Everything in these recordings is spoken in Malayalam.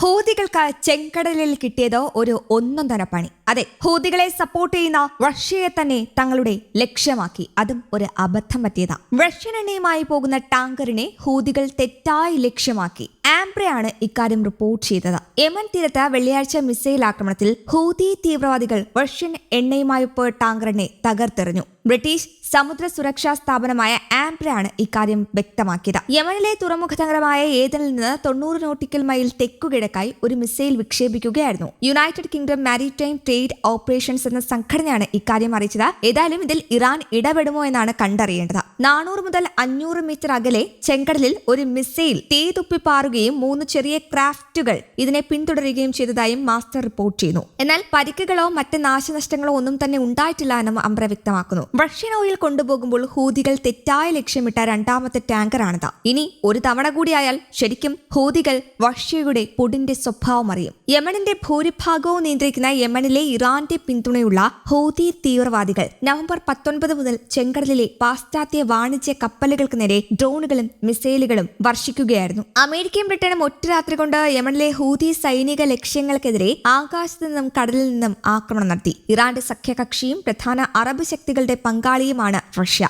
ഹൂതികൾക്ക് ചെങ്കടലിൽ കിട്ടിയത് ഒരു ഒന്നും തന്നെ പണി. അതെ ഹൂതികളെ സപ്പോർട്ട് ചെയ്യുന്ന റഷ്യയെ തന്നെ തങ്ങളുടെ ലക്ഷ്യമാക്കി. അതും ഒരു അബദ്ധം പറ്റിയതാ. റഷ്യൻ എണ്ണയുമായി പോകുന്ന ടാങ്കറിനെ ഹൂതികൾ തെറ്റായി ലക്ഷ്യമാക്കി. ആംബ്രയാണ് ഇക്കാര്യം റിപ്പോർട്ട് ചെയ്തത്. യമൻ തീരത്ത് വെള്ളിയാഴ്ച മിസൈൽ ആക്രമണത്തിൽ ഹൂതി തീവ്രവാദികൾ റഷ്യൻ എണ്ണയുമായി പോയ ടാങ്കറിനെ തകർത്തെറിഞ്ഞു. ബ്രിട്ടീഷ് സമുദ്ര സുരക്ഷാ സ്ഥാപനമായ ആംബ്രയാണ് ഇക്കാര്യം വ്യക്തമാക്കിയത്. യമനിലെ തുറമുഖ നഗരമായ ഏതനിൽ നിന്ന് തൊണ്ണൂറ് നോട്ടിക്കൽ മൈൽ തെക്കുകിഴക്കായി ഒരു missile വിക്ഷേപിക്കുകയായിരുന്നു. United Kingdom maritime trade operations എന്ന സംഘടനയാണ് ഇക്കാര്യം അറിയിച്ചത്. ഏതായാലും ഇതിൽ ഇറാൻ ഇടപെടുമോ എന്നാണ് കണ്ടറിയേണ്ടത്. നാനൂറ് മുതൽ അഞ്ഞൂറ് മീറ്റർ അകലെ ചെങ്കടലിൽ ഒരു മിസൈൽ തീതുപ്പിപ്പാറുകയും മൂന്ന് ചെറിയ ക്രാഫ്റ്റുകൾ ഇതിനെ പിന്തുടരുകയും ചെയ്തതായും മാസ്റ്റർ റിപ്പോർട്ട് ചെയ്യുന്നു. എന്നാൽ പരിക്കുകളോ മറ്റ് നാശനഷ്ടങ്ങളോ ഒന്നും തന്നെ ഉണ്ടായിട്ടില്ല എന്നും അംബ്ര വ്യക്തമാക്കുന്നു. റഷ്യൻ ഓയിൽ കൊണ്ടുപോകുമ്പോൾ ഹൂതികൾ തെറ്റായ ലക്ഷ്യമിട്ട രണ്ടാമത്തെ ടാങ്കറാണിത്. ഇനി ഒരു തവണ കൂടിയായാൽ ശരിക്കും ഹൂതികൾ റഷ്യയുടെ പൊടിന്റെ സ്വഭാവം അറിയും. യമനിന്റെ ഭൂരിഭാഗവും നിയന്ത്രിക്കുന്ന യമനിലെ ഇറാന്റെ പിന്തുണയുള്ള ഹൂതി തീവ്രവാദികൾ നവംബർ പത്തൊൻപത് മുതൽ ചെങ്കടലിലെ പാശ്ചാത്യ വാണിജ്യ കപ്പലുകൾക്ക് നേരെ ഡ്രോണുകളും മിസൈലുകളും വർഷിക്കുകയായിരുന്നു. അമേരിക്കയും ബ്രിട്ടനും ഒറ്റ രാത്രി കൊണ്ട് യമനിലെ ഹൂതി സൈനിക ലക്ഷ്യങ്ങൾക്കെതിരെ ആകാശത്തു നിന്നും കടലിൽ നിന്നും ആക്രമണം നടത്തി. ഇറാന്റെ സഖ്യകക്ഷിയും പ്രധാന അറബ് ശക്തികളുടെ പങ്കാളിയുമാണ് റഷ്യ.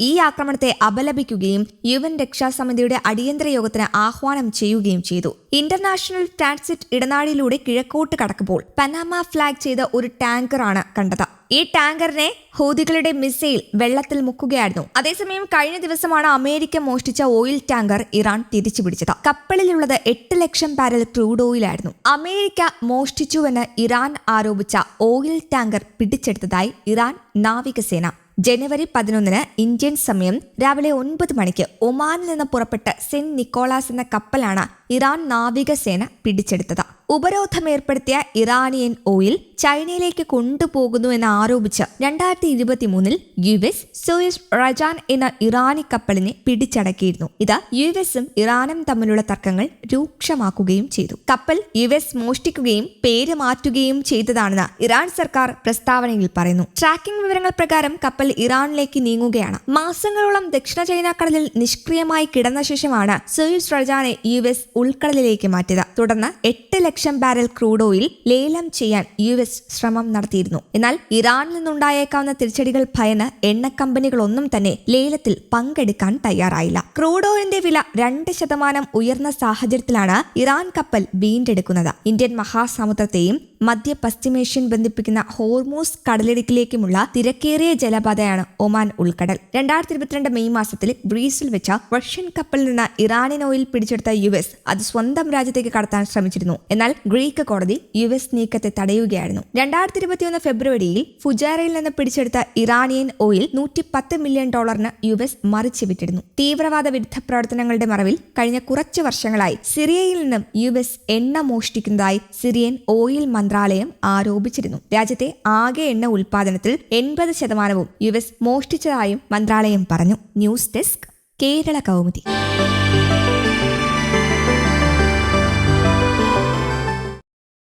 ഈ ആക്രമണത്തെ അപലപിക്കുകയും യു എൻ രക്ഷാസമിതിയുടെ അടിയന്തര യോഗത്തിന് ആഹ്വാനം ചെയ്യുകയും ചെയ്തു. ഇന്റർനാഷണൽ ട്രാൻസിറ്റ് ഇടനാഴിയിലൂടെ കിഴക്കോട്ട് കടക്കുമ്പോൾ പനാമ ഫ്ലാഗ് ചെയ്ത ഒരു ടാങ്കറാണ് കണ്ടത്. ഈ ടാങ്കറിനെ ഹൂതികളുടെ മിസൈൽ വെള്ളത്തിൽ മുക്കുകയായിരുന്നു. അതേസമയം കഴിഞ്ഞ ദിവസമാണ് അമേരിക്ക മോഷ്ടിച്ച ഓയിൽ ടാങ്കർ ഇറാൻ തിരിച്ചു പിടിച്ചത്. കപ്പലിലുള്ളത് എട്ട് ലക്ഷം ബാരൽ ക്രൂഡ് ഓയിലായിരുന്നു. അമേരിക്ക മോഷ്ടിച്ചുവെന്ന് ഇറാൻ ആരോപിച്ച ഓയിൽ ടാങ്കർ പിടിച്ചെടുത്തതായി ഇറാൻ നാവികസേന. ജനുവരി പതിനൊന്നിന് ഇന്ത്യൻ സമയം രാവിലെ ഒൻപത് മണിക്ക് ഒമാനിൽ നിന്ന് പുറപ്പെട്ട സെന്റ് നിക്കോളാസ് എന്ന കപ്പലാണ് ഇറാൻ നാവികസേന പിടിച്ചെടുത്തത്. ഉപരോധം ഏർപ്പെടുത്തിയ ഇറാനിയൻ ഓയിൽ ചൈനയിലേക്ക് കൊണ്ടുപോകുന്നു എന്ന് ആരോപിച്ച് രണ്ടായിരത്തി ഇരുപത്തി മൂന്നിൽ യു എസ് സോയസ് റജാൻ എന്ന ഇറാനി കപ്പലിനെ പിടിച്ചടക്കിയിരുന്നു. ഇത് യു എസും ഇറാനും തമ്മിലുള്ള തർക്കങ്ങൾ രൂക്ഷമാക്കുകയും ചെയ്തു. കപ്പൽ യു എസ് മോഷ്ടിക്കുകയും പേര് മാറ്റുകയും ചെയ്തതാണെന്ന് ഇറാൻ സർക്കാർ പ്രസ്താവനയിൽ പറയുന്നു. ട്രാക്കിംഗ് വിവരങ്ങൾ പ്രകാരം കപ്പൽ ഇറാനിലേക്ക് നീങ്ങുകയാണ്. മാസങ്ങളോളം ദക്ഷിണ ചൈന കടലിൽ നിഷ്ക്രിയമായി കിടന്ന ശേഷമാണ് സോയിസ് റജാനെ യു എസ് ഉൾക്കടലിലേക്ക് മാറ്റിയത്. തുടർന്ന് എട്ട് ലക്ഷം ബാരൽ ക്രൂഡ് ഓയിൽ ലേലം ചെയ്യാൻ യു എസ് ശ്രമം നടത്തിയിരുന്നു. എന്നാൽ ഇറാനിൽ നിന്നുണ്ടായേക്കാവുന്ന തിരിച്ചടികൾ ഭയന്ന് എണ്ണ കമ്പനികളൊന്നും തന്നെ ലേലത്തിൽ പങ്കെടുക്കാൻ തയ്യാറായില്ല. ക്രൂഡ് ഓയിലിന്റെ വില രണ്ട് ശതമാനം ഉയർന്ന സാഹചര്യത്തിലാണ് ഇറാൻ കപ്പൽ വീണ്ടെടുക്കുന്നത്. ഇന്ത്യൻ മഹാസമുദ്രത്തെയും മധ്യ പശ്ചിമേഷ്യൻ ബന്ധിപ്പിക്കുന്ന ഹോർമൂസ് കടലിടുക്കിലേക്കുമുള്ള തിരക്കേറിയ ജലപാതയാണ് ഒമാൻ ഉൾക്കടൽ. രണ്ടായിരത്തി ഇരുപത്തിരണ്ട് മെയ് മാസത്തിൽ ഗ്രീസിൽ വെച്ച റഷ്യൻ കപ്പലിൽ നിന്ന് ഇറാനിയൻ ഓയിൽ പിടിച്ചെടുത്ത യു എസ് അത് സ്വന്തം രാജ്യത്തേക്ക് കടത്താൻ ശ്രമിച്ചിരുന്നു. എന്നാൽ ഗ്രീക്ക് കോടതി യു എസ് നീക്കത്തെ തടയുകയായിരുന്നു. രണ്ടായിരത്തി ഇരുപത്തിയൊന്ന് ഫെബ്രുവരിയിൽ ഫുജാരയിൽ നിന്ന് പിടിച്ചെടുത്ത ഇറാനിയൻ ഓയിൽ നൂറ്റി പത്ത് മില്യൺ ഡോളറിന് യു എസ് മറിച്ചു വിട്ടിരുന്നു തീവ്രവാദ വിരുദ്ധ പ്രവർത്തനങ്ങളുടെ മറവിൽ കഴിഞ്ഞ കുറച്ച് വർഷങ്ങളായി സിറിയയിൽ നിന്നും യു എസ് എണ്ണ മോഷ്ടിക്കുന്നതായി സിറിയൻ ഓയിൽ മന്ത്രാലയം ആരോപിച്ചിരുന്നു. രാജ്യത്തെ ആകെ എണ്ണ ഉൽപാദനത്തിൽ എൺപത് ശതമാനവും യു എസ് മോഷ്ടിച്ചതായും മന്ത്രാലയം പറഞ്ഞു. News desk Kerala Kaumudi.